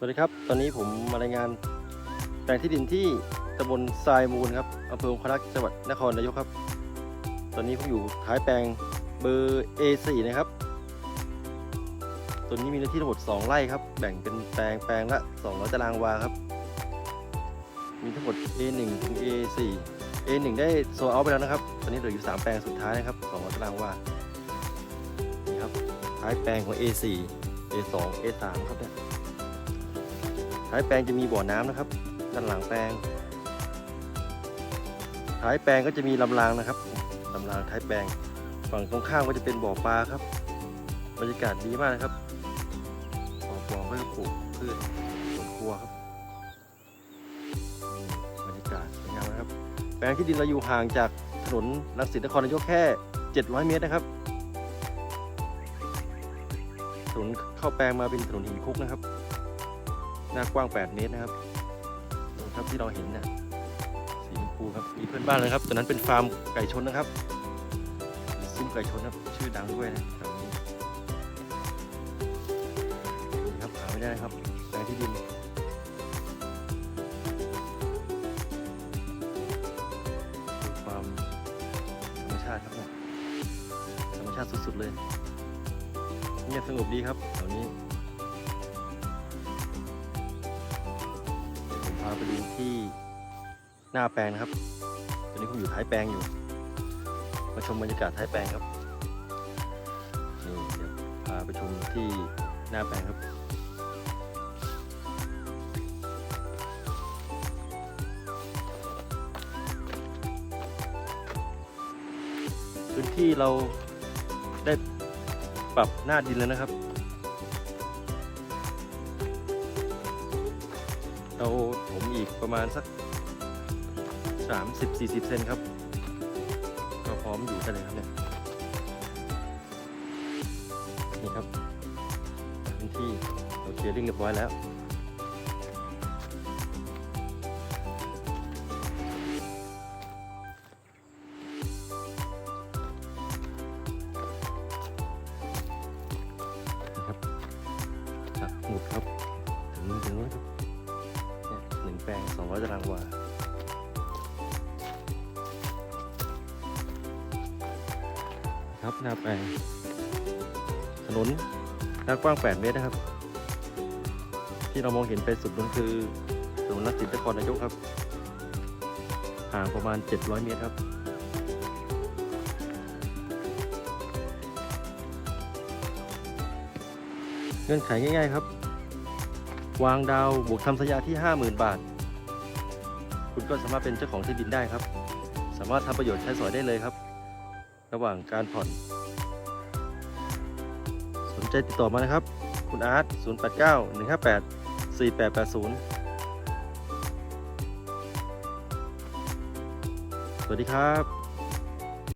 สวัสดีครับ ตอนนี้ผมมารายงานแปลงที่ดินที่ตำบลทรายมูลครับอำเภอองครักจังหวัดนครนายกครับ ตอนนี้ผมอยู่ท้ายแปลงเบอร์ A4 นะครับ ตัวนี้มีเนื้อที่ทั้งหมด 2 ไร่ครับ แบ่งเป็นแปลงแปลงละ200ตารางวาครับ มีทั้งหมด A1 ถึง A4 A1 ได้โซลเอาท์ไปแล้วนะครับ ตอนนี้เหลืออยู่ 3 แปลงสุดท้ายนะครับ200ตารางวา นี่ครับ ท้ายแปลงของ A4 A2 A3 ครับเนี่ย ท้ายแปลงจะมีบ่อน้ำนะครับ ด้านหลังแปลง ท้ายแปลงก็จะมีลำรางนะครับลำรางท้ายแปลง ฝั่งตรงข้ามก็จะเป็นบ่อปลาครับ บรรยากาศดีมากนะครับบ่อปลาก็จะปลูกพืชสวนครัวครับบรรยากาศสวยงามนะครับ แปลงที่ดินเราอยู่ห่างจากถนนรังสิตนครนายกแค่ 700 เมตรนะครับถนนเข้าแปลงมาเป็นถนนหินคุกนะครับ หน้ากว้าง 8 เมตรนะครับครับที่เราเห็นนะสีชมพูครับมีเพื่อนบ้านเลยครับตัวนั้นเป็นฟาร์มไก่ชนนะครับซุ้มไก่ชนครับชื่อดังด้วยนะแถวนี้นี่ครับหาไม่ได้นะครับแปลงที่ดินความธรรมชาติครับธรรมชาติสุดๆเลยเงียบสงบดีครับแถวนี้าไปดูที่หน้าแปลงนะครับ ตอนนี้ผมอยู่ท้ายแปลงอยู่ มาชมบรรยากาศท้ายแปลงครับ นี่เดี๋ยวพาไปชมที่หน้าแปลงครับพื้นที่เราได้ปรับหน้าดินแล้วนะครับ เราผมอีกประมาณสัก 30-40 เซนครับ ก็พร้อมอยู่ได้เลยครับเนี่ย นี่ครับพื้นที่เราเคลียร์ริ่งเรียบร้อยแล้วนะครับตัดหมุดครับ ปลงสองร้อยตารางวาครับหน้าแปลง ถนนหน้ากว้าง 8 เมตรนะครับ ที่เรามองเห็นไปสุดนั้นคือถนนรักสินนครนายกครับ ห่างประมาณ 700 เมตรครับเงื่อนไขง่าย ๆ ครับ วางดาวบวกทำสัญญาที่ 50,000 บาท คุณก็สามารถเป็นเจ้าของที่ดินได้ครับ สามารถทำประโยชน์ใช้สอยได้เลยครับ ระหว่างการผ่อน สนใจติดต่อมานะครับ คุณอาร์ต089 158 4880 สวัสดีครับ